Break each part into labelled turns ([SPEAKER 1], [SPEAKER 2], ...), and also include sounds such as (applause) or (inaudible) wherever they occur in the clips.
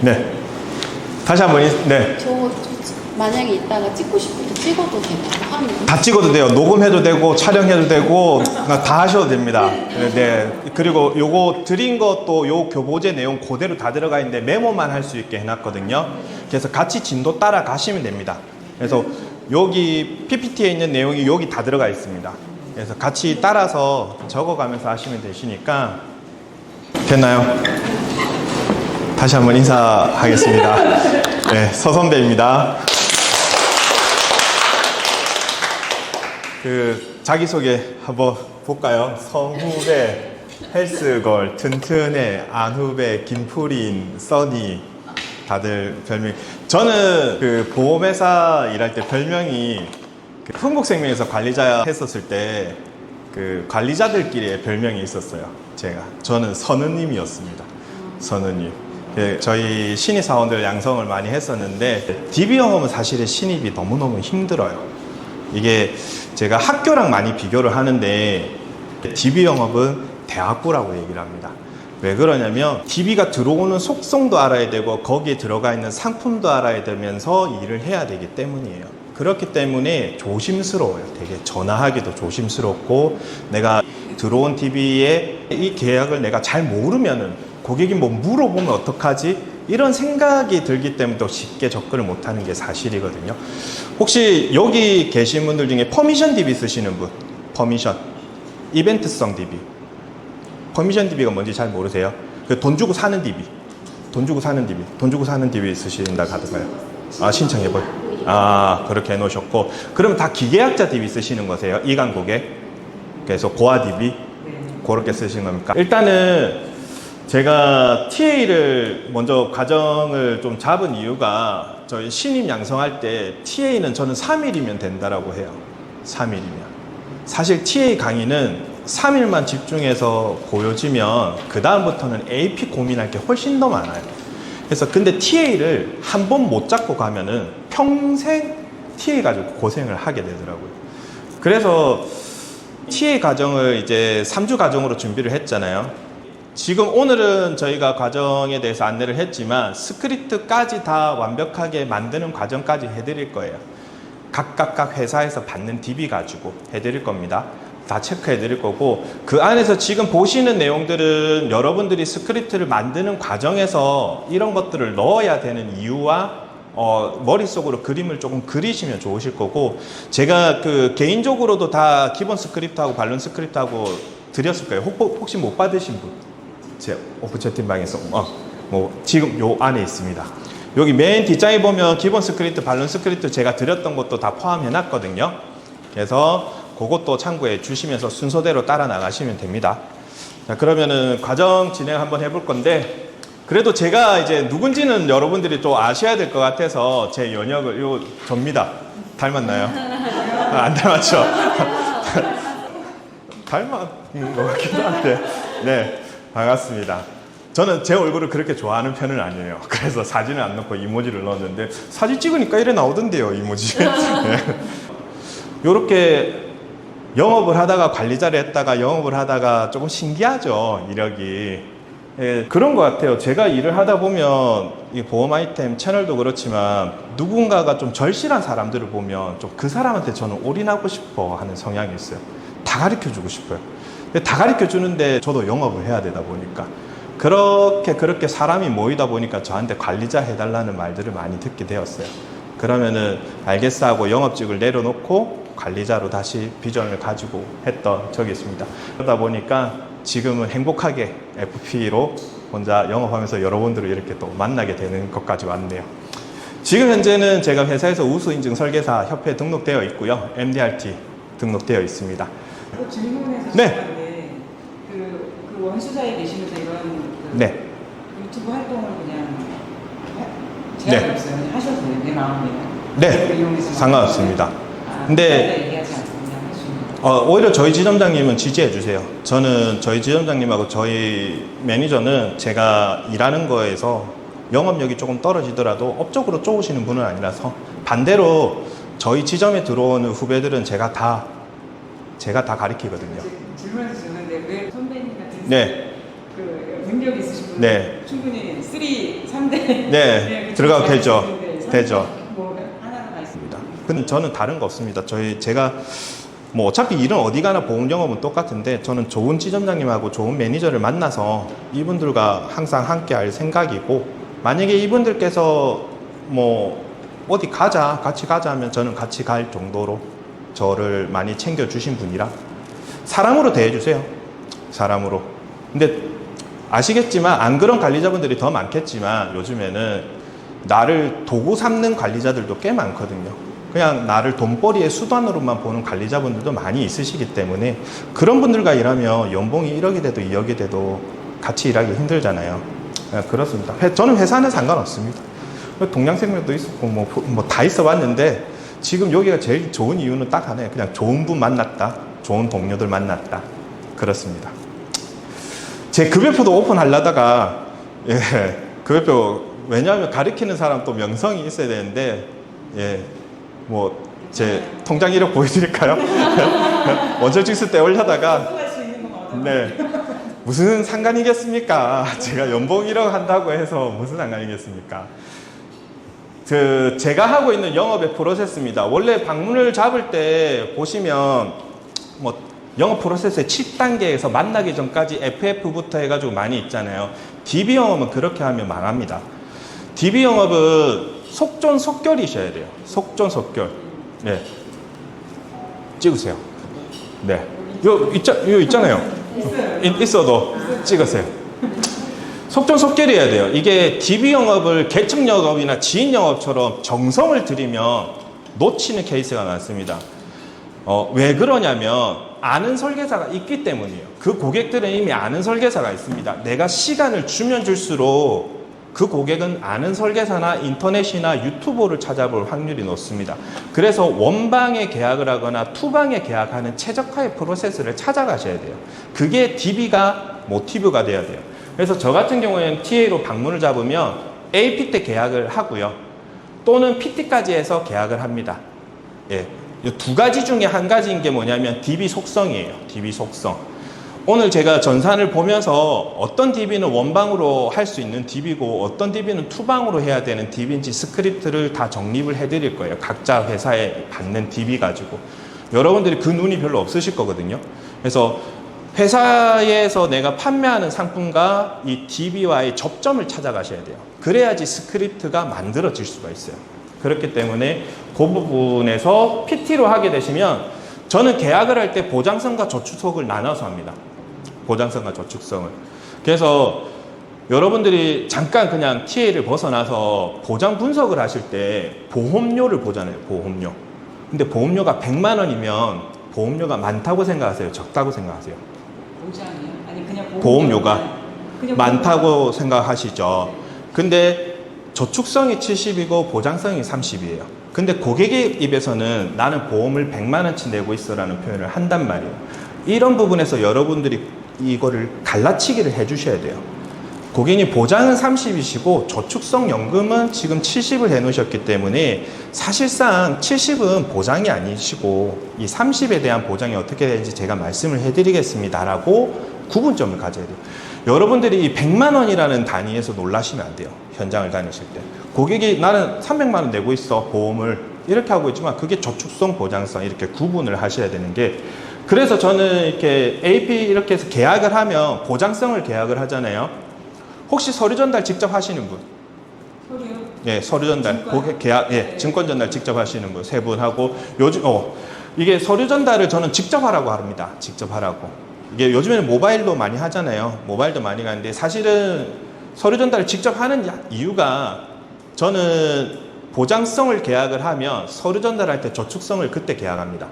[SPEAKER 1] 네. 다시 한번 인- 네.
[SPEAKER 2] 저, 저 만약에 이따가 찍고 싶을 때 찍어도 되나요?
[SPEAKER 1] 다 찍어도 돼요. 녹음해도 되고 촬영해도 되고 다 하셔도 됩니다. 네, 네. 그리고 요거 드린 것도 요 교보제 내용 그대로 다 들어가 있는데 메모만 할 수 있게 해놨거든요. 그래서 같이 진도 따라 가시면 됩니다. 그래서 여기 PPT에 있는 내용이 여기 다 들어가 있습니다. 그래서 같이 따라서 적어가면서 하시면 되시니까 됐나요? 다시 한번 인사하겠습니다. 네, 서선배입니다. 그 자기소개 한번 볼까요? 성후배, 헬스걸, 튼튼해, 안후배, 김프린, 써니 다들 별명. 저는 그 보험회사 일할 때 별명이 그 흥국생명에서 관리자 했었을 때 그 관리자들끼리의 별명이 있었어요. 제가 저는 선우님이었습니다. 선우님. 예, 저희 신입 사원들 양성을 많이 했었는데 DB 영업은 사실은 신입이 너무너무 힘들어요. 이게 제가 학교랑 많이 비교를 하는데 DB 영업은 대학부라고 얘기를 합니다. 왜 그러냐면 DB가 들어오는 속성도 알아야 되고 거기에 들어가 있는 상품도 알아야 되면서 일을 해야 되기 때문이에요. 그렇기 때문에 조심스러워요. 되게 전화하기도 조심스럽고 내가 들어온 DB에 이 계약을 내가 잘 모르면은 고객이 뭐 물어보면 어떡하지? 이런 생각이 들기 때문에 더 쉽게 접근을 못하는 게 사실이거든요. 혹시 여기 계신 분들 중에 퍼미션 DB 쓰시는 분? 퍼미션. 이벤트성 DB. 퍼미션 DB가 뭔지 잘 모르세요? 그돈 주고 사는 DB. 돈 주고 사는 DB. 돈 주고 사는 DB 쓰신다 하던가요? 아, 신청해볼. 아, 그렇게 해놓으셨고. 그러면 다 기계학자 DB 쓰시는 거세요? 이간 고객. 그래서 고아 DB. 그렇게 쓰시는 겁니까? 일단은 제가 TA를 먼저 과정을 좀 잡은 이유가 저희 신입 양성할 때 TA는 저는 3일이면 된다라고 해요. 3일이면. 사실 TA 강의는 3일만 집중해서 보여지면 그 다음부터는 AP 고민할 게 훨씬 더 많아요. 그래서 근데 TA를 한 번 못 잡고 가면은 평생 TA 가지고 고생을 하게 되더라고요. 그래서 TA 과정을 이제 3주 과정으로 준비를 했잖아요. 지금 오늘은 저희가 과정에 대해서 안내를 했지만 스크립트까지 다 완벽하게 만드는 과정까지 해드릴 거예요. 각각각 회사에서 받는 DB 가지고 해드릴 겁니다. 다 체크해 드릴 거고 그 안에서 지금 보시는 내용들은 여러분들이 스크립트를 만드는 과정에서 이런 것들을 넣어야 되는 이유와 어, 머릿속으로 그림을 조금 그리시면 좋으실 거고 제가 그 개인적으로도 다 기본 스크립트하고 반론 스크립트하고 드렸을 거예요. 혹, 혹시 못 받으신 분? 제 오픈 채팅 방에서 어, 뭐 지금 요 안에 있습니다. 여기 맨 뒷장에 보면 기본 스크립트, 반론 스크립트 제가 드렸던 것도 다 포함해 놨거든요. 그래서 그것도 참고해 주시면서 순서대로 따라 나가시면 됩니다. 자, 그러면은 과정 진행 한번 해볼 건데 그래도 제가 이제 누군지는 여러분들이 또 아셔야 될 것 같아서 제 연역을 요 접니다. 닮았나요? 아, 안 닮았죠? 닮은 것 같기도 한데. 네, 반갑습니다. 저는 제 얼굴을 그렇게 좋아하는 편은 아니에요. (laughs) 그래서 사진을 안 넣고 이모지를 넣었는데 사진 찍으니까 이래 나오던데요, 이모지. (laughs) 네. 요렇게 영업을 하다가 관리자를 했다가 영업을 하다가 조금 신기하죠, 이력이. 예, 그런 것 같아요. 제가 일을 하다 보면 이 보험 아이템 채널도 그렇지만 누군가가 좀 절실한 사람들을 보면 좀 그 사람한테 저는 올인하고 싶어 하는 성향이 있어요. 다 가르쳐 주고 싶어요. 다 가르쳐 주는데 저도 영업을 해야 되다 보니까 그렇게 그렇게 사람이 모이다 보니까 저한테 관리자 해달라는 말들을 많이 듣게 되었어요. 그러면은 알겠어 하고 영업직을 내려놓고 관리자로 다시 비전을 가지고 했던 적이 있습니다. 그러다 보니까 지금은 행복하게 FP로 혼자 영업하면서 여러분들을 이렇게 또 만나게 되는 것까지 왔네요. 지금 현재는 제가 회사에서 우수인증 설계사 협회에 등록되어 있고요. MDRT 등록되어 있습니다.
[SPEAKER 3] 그 질문에서
[SPEAKER 1] 네.
[SPEAKER 3] 그, 그 원수사에 계시면서 이런 그
[SPEAKER 1] 네.
[SPEAKER 3] 유튜브 활동을 그냥 하-
[SPEAKER 1] 네.
[SPEAKER 3] 없어요. 그냥 하셔도 돼요. 내 마음대로.
[SPEAKER 1] 네,
[SPEAKER 3] 이용해서
[SPEAKER 1] 상관없습니다.
[SPEAKER 3] 아,
[SPEAKER 1] 근데-
[SPEAKER 3] 근데 얘기하지 않고 그냥 할수 있는.
[SPEAKER 1] 어, 오히려 저희 지점장님은 지지해 주세요. 저는 저희 지점장님하고 저희 매니저는 제가 일하는 거에서 영업력이 조금 떨어지더라도 업적으로 쪼으시는 분은 아니라서 반대로 저희 지점에 들어오는 후배들은 제가 다 제가 다 가리키거든요.
[SPEAKER 3] 질문에서 주는데 왜 선배님 같은
[SPEAKER 1] 네.
[SPEAKER 3] 그 경력 있으신 분
[SPEAKER 1] 네.
[SPEAKER 3] 충분히 3, 3대
[SPEAKER 1] 네, (laughs) 들어가도 되죠. 되죠.
[SPEAKER 3] 뭐 하나가 다 있습니다.
[SPEAKER 1] 근데 저는 다른 거 없습니다. 저희 제가 뭐 어차피 일은 어디 가나 보험 영업은 똑같은데 저는 좋은 지점장님하고 좋은 매니저를 만나서 이분들과 항상 함께 할 생각이고 만약에 이분들께서 뭐 어디 가자 같이 가자 하면 저는 같이 갈 정도로 저를 많이 챙겨 주신 분이라 사람으로 대해 주세요. 사람으로. 근데 아시겠지만 안 그런 관리자분들이 더 많겠지만 요즘에는 나를 도구 삼는 관리자들도 꽤 많거든요. 그냥 나를 돈벌이의 수단으로만 보는 관리자분들도 많이 있으시기 때문에 그런 분들과 일하면 연봉이 1억이 돼도 2억이 돼도 같이 일하기 힘들잖아요. 네, 그렇습니다. 회- 저는 회사는 상관없습니다. 동양생명도 있었고 뭐 다 있어 봤는데 지금 여기가 제일 좋은 이유는 딱 하나예요. 그냥 좋은 분 만났다. 좋은 동료들 만났다. 그렇습니다. 제 급여표도 오픈하려다가 예, 급여표 왜냐하면 가리키는 사람 또 명성이 있어야 되는데 예, 뭐 제 통장 이력 보여드릴까요? (laughs) 원철 직수 때 올려다가. 네 무슨 상관이겠습니까? 제가 연봉 1억 한다고 해서 무슨 상관이겠습니까? 그 제가 하고 있는 영업의 프로세스입니다. 원래 방문을 잡을 때 보시면 뭐 영업 프로세스의 7단계에서 만나기 전까지 FF부터 해가지고 많이 있잖아요. DB 영업은 그렇게 하면 망합니다. DB 영업은 속전속결이셔야 돼요. 속전속결. 네. 찍으세요. 네. 요, 있자, 요 있잖아요. 있- 있어도 찍으세요. 속전속결이어야 돼요. 이게 DB 영업을 개척 영업이나 지인 영업처럼 정성을 들이면 놓치는 케이스가 많습니다. 어, 왜 그러냐면 아는 설계사가 있기 때문이에요. 그 고객들은 이미 아는 설계사가 있습니다. 내가 시간을 주면 줄수록 그 고객은 아는 설계사나 인터넷이나 유튜브를 찾아볼 확률이 높습니다. 그래서 원방에 계약을 하거나 투방에 계약하는 최적화의 프로세스를 찾아가셔야 돼요. 그게 DB가 모티브가 돼야 돼요. 그래서 저 같은 경우에는 TA로 방문을 잡으면 AP 때 계약을 하고요. 또는 PT까지 해서 계약을 합니다. 예. 이두 가지 중에 한 가지인 게 뭐냐면 DB 속성이에요. DB 속성. 오늘 제가 전산을 보면서 어떤 DB는 원방으로 할 수 있는 DB고 어떤 DB는 투방으로 해야 되는 DB인지 스크립트를 다 정립을 해드릴 거예요. 각자 회사에 받는 DB 가지고. 여러분들이 그 눈이 별로 없으실 거거든요. 그래서 회사에서 내가 판매하는 상품과 이 DB와의 접점을 찾아가셔야 돼요. 그래야지 스크립트가 만들어질 수가 있어요. 그렇기 때문에 그 부분에서 PT로 하게 되시면 저는 계약을 할 때 보장성과 저축성을 나눠서 합니다. 보장성과 저축성을. 그래서 여러분들이 잠깐 그냥 TA를 벗어나서 보장 분석을 하실 때 보험료를 보잖아요. 보험료. 근데 보험료가 100만 원이면 보험료가 많다고 생각하세요? 적다고 생각하세요?
[SPEAKER 3] 보장이요? 아니 그냥 보험-
[SPEAKER 1] 보험료가
[SPEAKER 3] 그냥
[SPEAKER 1] 많다고 생각하시죠. 근데 저축성이 70이고 보장성이 30이에요. 근데 고객의 입에서는 나는 보험을 100만 원치 내고 있어라는 표현을 한단 말이에요. 이런 부분에서 여러분들이 이거를 갈라치기를 해 주셔야 돼요. 고객님 보장은 30이시고 저축성 연금은 지금 70을 해 놓으셨기 때문에 사실상 70은 보장이 아니시고 이 30에 대한 보장이 어떻게 되는지 제가 말씀을 해 드리겠습니다라고 구분점을 가져야 돼요. 여러분들이 이 100만 원이라는 단위에서 놀라시면 안 돼요. 현장을 다니실 때. 고객이 나는 300만 원 내고 있어 보험을 이렇게 하고 있지만 그게 저축성 보장성 이렇게 구분을 하셔야 되는 게 그래서 저는 이렇게 AP 이렇게 해서 계약을 하면 보장성을 계약을 하잖아요. 혹시 서류 전달 직접 하시는 분?
[SPEAKER 3] 서류요?
[SPEAKER 1] 예, 서류 전달,
[SPEAKER 3] 증권?
[SPEAKER 1] 고객 계약, 예, 증권 전달 직접 하시는 분 세 분 하고 요즘 어 이게 서류 전달을 저는 직접 하라고 합니다. 직접 하라고. 이게 요즘에는 모바일로 많이 하잖아요. 모바일도 많이 가는데 사실은 서류 전달을 직접 하는 야- 이유가 저는 보장성을 계약을 하면 서류 전달할 때 저축성을 그때 계약합니다.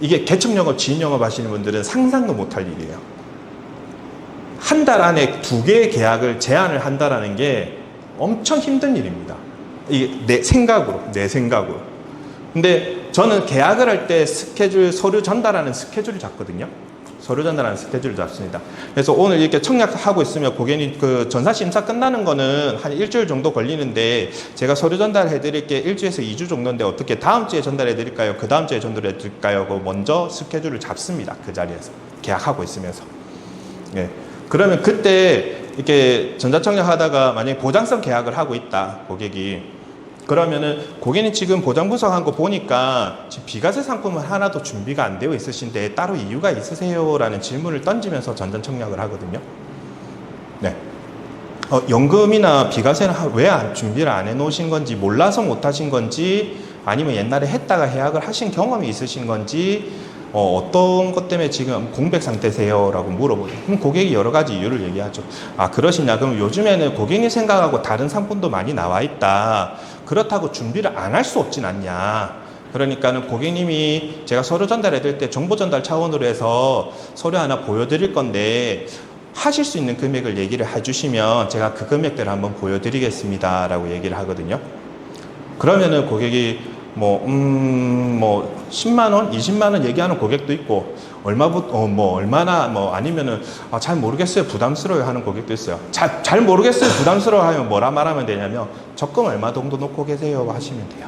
[SPEAKER 1] 이게 개척 영업, 지인 영업 하시는 분들은 상상도 못할 일이에요. 한 달 안에 두 개의 계약을 제한을 한다라는 게 엄청 힘든 일입니다. 이게 내 생각으로, 내 생각으로. 근데 저는 계약을 할 때 스케줄, 서류 전달하는 스케줄을 잡거든요. 서류 전달하는 스케줄을 잡습니다. 그래서 오늘 이렇게 청약하고 있으면 고객님 그 전사 심사 끝나는 거는 한 일주일 정도 걸리는데 제가 서류 전달해 드릴 게 일주에서 2주 정도인데 어떻게 다음 주에 전달해 드릴까요? 그 다음 주에 전달해 드릴까요? 그 먼저 스케줄을 잡습니다. 그 자리에서. 계약하고 있으면서. 예. 그러면 그때 이렇게 전자청약 하다가 만약에 보장성 계약을 하고 있다 고객이 그러면은 고객님 지금 보장 분석한 거 보니까 지금 비과세 상품은 하나도 준비가 안 되어 있으신데 따로 이유가 있으세요라는 질문을 던지면서 전자청약을 하거든요. 네. 어, 연금이나 비과세는 왜 안 준비를 안 해놓으신 건지 몰라서 못 하신 건지 아니면 옛날에 했다가 해약을 하신 경험이 있으신 건지 어, 떤것 때문에 지금 공백 상태세요? 라고 물어보죠. 그럼 고객이 여러 가지 이유를 얘기하죠. 아, 그러시냐? 그럼 요즘에는 고객님 생각하고 다른 상품도 많이 나와 있다. 그렇다고 준비를 안 할 수 없진 않냐. 그러니까는 고객님이 제가 서류 전달해 드릴 때 정보 전달 차원으로 해서 서류 하나 보여드릴 건데 하실 수 있는 금액을 얘기를 해주시면 제가 그 금액대를 한번 보여드리겠습니다. 라고 얘기를 하거든요. 그러면은 고객이 뭐, 음, 뭐, 10만원, 20만원 얘기하는 고객도 있고, 얼마부, 어, 뭐, 얼마나, 뭐, 아니면은, 아, 잘 모르겠어요. 부담스러워요. 하는 고객도 있어요. 잘, 잘 모르겠어요. 부담스러워 하면 뭐라 말하면 되냐면, 적금 얼마 정도 놓고 계세요. 하시면 돼요.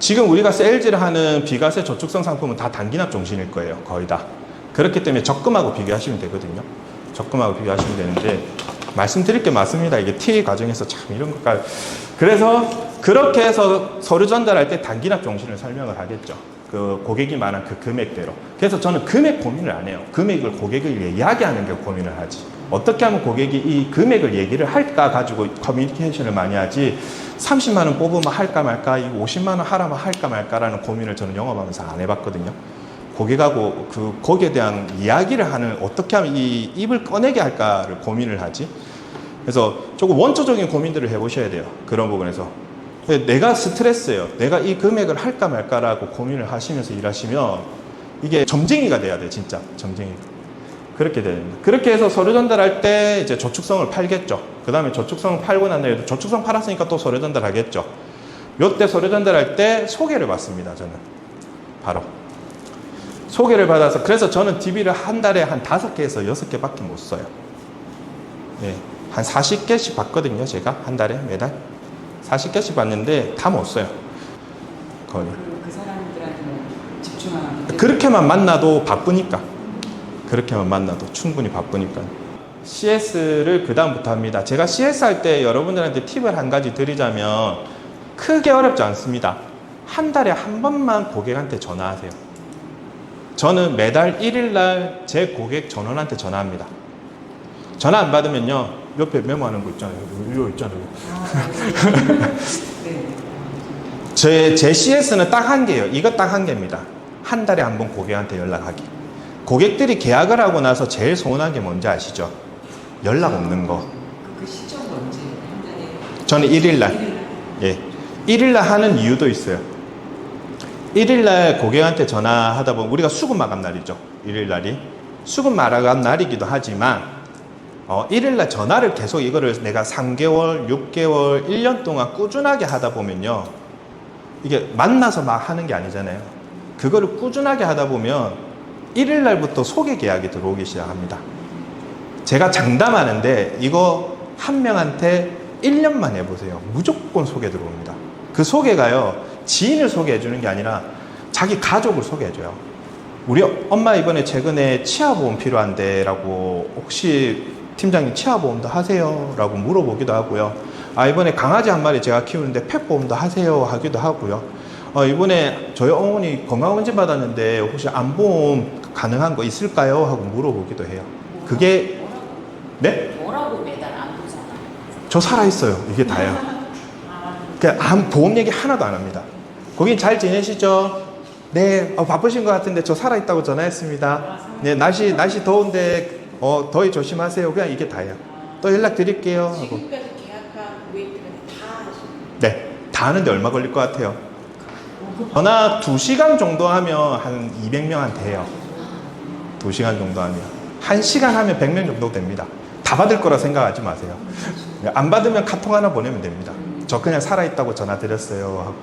[SPEAKER 1] 지금 우리가 세일즈를 하는 비과세 저축성 상품은 다 단기납 종신일 거예요. 거의 다. 그렇기 때문에 적금하고 비교하시면 되거든요. 적금하고 비교하시면 되는데 말씀드릴 게 맞습니다. 이게 T 과정에서 참 이런 것까지. 그래서 그렇게 해서 서류 전달할 때 단기납 종신을 설명을 하겠죠. 그 고객이 말한 그 금액대로. 그래서 저는 금액 고민을 안 해요. 금액을 고객을 이야기하는 게 고민을 하지. 어떻게 하면 고객이 이 금액을 얘기를 할까 가지고 커뮤니케이션을 많이 하지 30만 원 뽑으면 할까 말까 이 50만 원 하라면 할까 말까라는 고민을 저는 영업하면서 안 해봤거든요. 고객하고 그 거기에 대한 이야기를 하는 어떻게 하면 이 입을 꺼내게 할까를 고민을 하지. 그래서 조금 원초적인 고민들을 해보셔야 돼요. 그런 부분에서. 내가 스트레스예요. 내가 이 금액을 할까 말까라고 고민을 하시면서 일하시면 이게 점쟁이가 돼야 돼, 진짜. 점쟁이. 그렇게 됩니다. 그렇게 해서 서류 전달할 때 이제 저축성을 팔겠죠. 그 다음에 저축성 팔고 난 다음에 저축성 팔았으니까 또 서류 전달하겠죠. 요때 서류 전달할 때 소개를 받습니다, 저는. 바로. 소개를 받아서, 그래서 저는 DB를 한 달에 한 다섯 개에서 여섯 개밖에 못 써요. 예. 한 40개씩 받거든요, 제가. 한 달에, 매달. 40개씩 받는데 다 못 써요. 거의.
[SPEAKER 3] 그, 그 사람들한테는 집중하는 게
[SPEAKER 1] 그렇게만 만나도 바쁘니까. 그렇게만 만나도 충분히 바쁘니까. CS를 그 다음부터 합니다. 제가 CS 할 때 여러분들한테 팁을 한 가지 드리자면 크게 어렵지 않습니다. 한 달에 한 번만 고객한테 전화하세요. 저는 매달 1일 날 제 고객 전원한테 전화합니다. 전화 안 받으면요. 옆에 메모하는 거 있잖아요. 이거 있잖아요.
[SPEAKER 3] 네.
[SPEAKER 1] 제, 제 CS는 딱 한 개예요. 이거 딱한 개입니다. 한 달에 한 번 고객한테 연락하기. 고객들이 계약을 하고 나서 제일 서운한 게 뭔지 아시죠? 연락 없는 거.
[SPEAKER 3] 그, 그 시점은 언제 한 달에
[SPEAKER 1] 저는 1일 날.
[SPEAKER 3] 일일 날?
[SPEAKER 1] 예. 1일 날 하는 이유도 있어요. 1일 날 고객한테 전화하다 보면 우리가 수급 마감 날이죠. 1일 날이. 수급 마감 날이기도 하지만 어, 1일 날 전화를 계속 이거를 내가 3개월, 6개월, 1년 동안 꾸준하게 하다 보면요. 이게 만나서 막 하는 게 아니잖아요. 그거를 꾸준하게 하다 보면 1일 날부터 소개 계약이 들어오기 시작합니다. 제가 장담하는데 이거 한 명한테 1년만 해보세요. 무조건 소개 들어옵니다. 그 소개가요, 지인을 소개해 주는 게 아니라 자기 가족을 소개해 줘요. 우리 엄마 이번에 최근에 치아보험 필요한데 라고 혹시 팀장님 치아 보험도 하세요? 라고 물어보기도 하고요. 아, 이번에 강아지 한 마리 제가 키우는데 펫 보험도 하세요? 하기도 하고요. 어, 이번에 저희 어머니 건강검진 받았는데 혹시 안보험 가능한 거 있을까요? 하고 물어보기도 해요. 그게, 네?
[SPEAKER 2] 뭐라고 매달 안 보잖아.
[SPEAKER 1] 저 살아있어요. 이게 다예요. 그냥 아무 보험 얘기 하나도 안 합니다. 거긴 잘 지내시죠? 네, 어, 바쁘신 것 같은데 저 살아있다고 전화했습니다. 네, 날씨, 날씨 더운데, 어, 더위 조심하세요. 그냥 이게 다예요. 또 연락 드릴게요. 하고.
[SPEAKER 2] 지금까지 계약한 고객들은 다 하시는
[SPEAKER 1] 네, 다 하는데 얼마 걸릴 것 같아요? 전화 2시간 정도 하면 한 200명한테 해요. 2시간 정도 하면. 1시간 하면 100명 정도 됩니다. 다 받을 거라 생각하지 마세요. 안 받으면 카톡 하나 보내면 됩니다. 저 그냥 살아있다고 전화 드렸어요. 하고.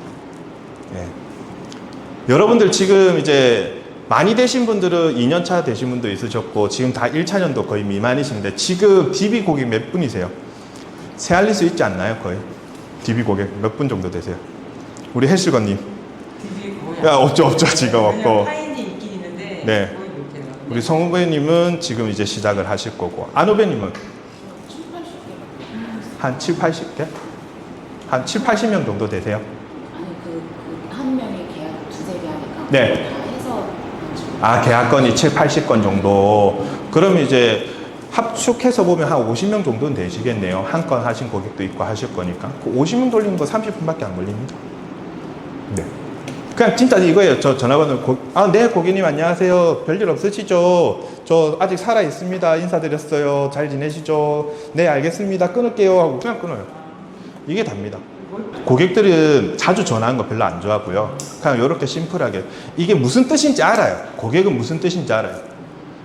[SPEAKER 1] 예. 여러분들 지금 이제 많이 되신 분들은 2년차 되신 분도 있으셨고 지금 다 1차년도 거의 미만이신데 지금 DB 고객 몇 분이세요? 세알릴 수 있지 않나요? 거의? DB 고객 몇 분 정도 되세요? 우리 헬스건님.
[SPEAKER 3] DB 거의
[SPEAKER 1] 야, 없죠, 없죠, 지금 없고. 네.
[SPEAKER 3] 못해요.
[SPEAKER 1] 우리 성 후배님은 지금 이제 시작을 하실 거고 안 후배님은 한 7, 80개? 한 7, 80명 정도 되세요?
[SPEAKER 2] 아니 그 한 명이 계약 두세 개 하니까
[SPEAKER 1] 네. 아, 계약건이 7, 80건 정도. 그러면 이제 합축해서 보면 한 50명 정도는 되시겠네요. 한 건 하신 고객도 있고 하실 거니까. 그 50명 돌리는 거 30분밖에 안 걸립니다. 네. 그냥 진짜 이거예요. 저 전화번호 고, 아, 네, 고객님 안녕하세요. 별일 없으시죠? 저 아직 살아 있습니다. 인사드렸어요. 잘 지내시죠? 네, 알겠습니다. 끊을게요. 하고 그냥 끊어요. 이게 답니다. 고객들은 자주 전화하는 거 별로 안 좋아하고요. 그냥 이렇게 심플하게. 이게 무슨 뜻인지 알아요. 고객은 무슨 뜻인지 알아요.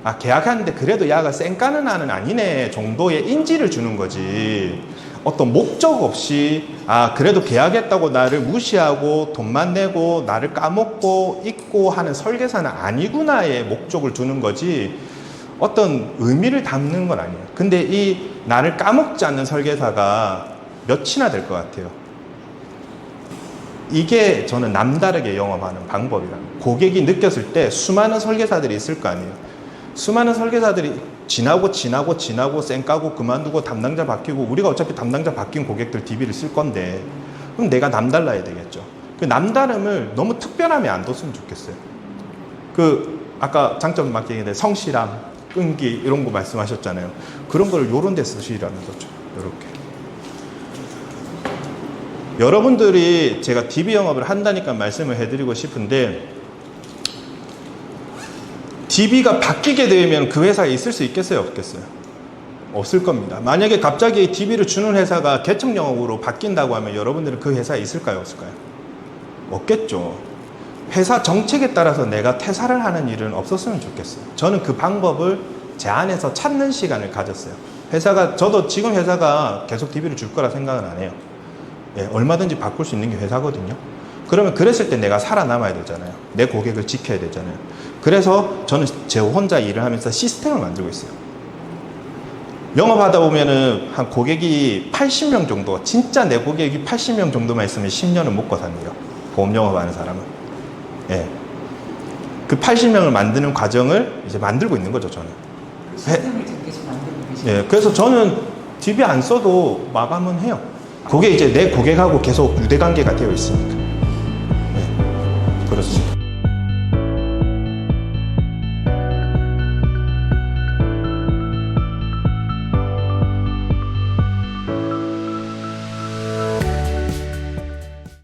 [SPEAKER 1] 아, 계약하는데 그래도 야가 쌩까는 아는 아니네 정도의 인지를 주는 거지. 어떤 목적 없이, 아, 그래도 계약했다고 나를 무시하고 돈만 내고 나를 까먹고 잊고 하는 설계사는 아니구나의 목적을 두는 거지. 어떤 의미를 담는 건 아니에요. 근데 이 나를 까먹지 않는 설계사가 몇이나 될 것 같아요. 이게 저는 남다르게 영업하는 방법이라. 고객이 느꼈을 때 수많은 설계사들이 있을 거 아니에요. 수많은 설계사들이 지나고 지나고 지나고 쌩 까고 그만두고 담당자 바뀌고 우리가 어차피 담당자 바뀐 고객들 DB를 쓸 건데 그럼 내가 남달라야 되겠죠. 그 남다름을 너무 특별함에 안 뒀으면 좋겠어요. 그 아까 장점 맡기는데 성실함, 끈기 이런 거 말씀하셨잖아요. 그런 걸 요런 데 쓰시라는 거죠. 요렇게. 여러분들이 제가 DB 영업을 한다니까 말씀을 해드리고 싶은데 DB가 바뀌게 되면 그 회사에 있을 수 있겠어요? 없겠어요? 없을 겁니다. 만약에 갑자기 DB를 주는 회사가 개척 영업으로 바뀐다고 하면 여러분들은 그 회사에 있을까요? 없을까요? 없겠죠. 회사 정책에 따라서 내가 퇴사를 하는 일은 없었으면 좋겠어요. 저는 그 방법을 제 안에서 찾는 시간을 가졌어요. 회사가, 저도 지금 회사가 계속 DB를 줄 거라 생각은 안 해요. 예, 얼마든지 바꿀 수 있는 게 회사거든요. 그러면 그랬을 때 내가 살아남아야 되잖아요. 내 고객을 지켜야 되잖아요. 그래서 저는 제 혼자 일을 하면서 시스템을 만들고 있어요. 영업하다 보면은 한 고객이 80명 정도, 진짜 내 고객이 80명 정도만 있으면 10년은 먹고 산대요. 보험 영업하는 사람은. 예. 그 80명을 만드는 과정을 이제 만들고 있는 거죠, 저는.
[SPEAKER 3] 그 시스템을 계속 만들고 계시죠.
[SPEAKER 1] 예, 그래서 저는 DB 안 써도 마감은 해요. 그게 이제 내 고객하고 계속 유대 관계가 되어 있으니까. 네. 그렇습니다.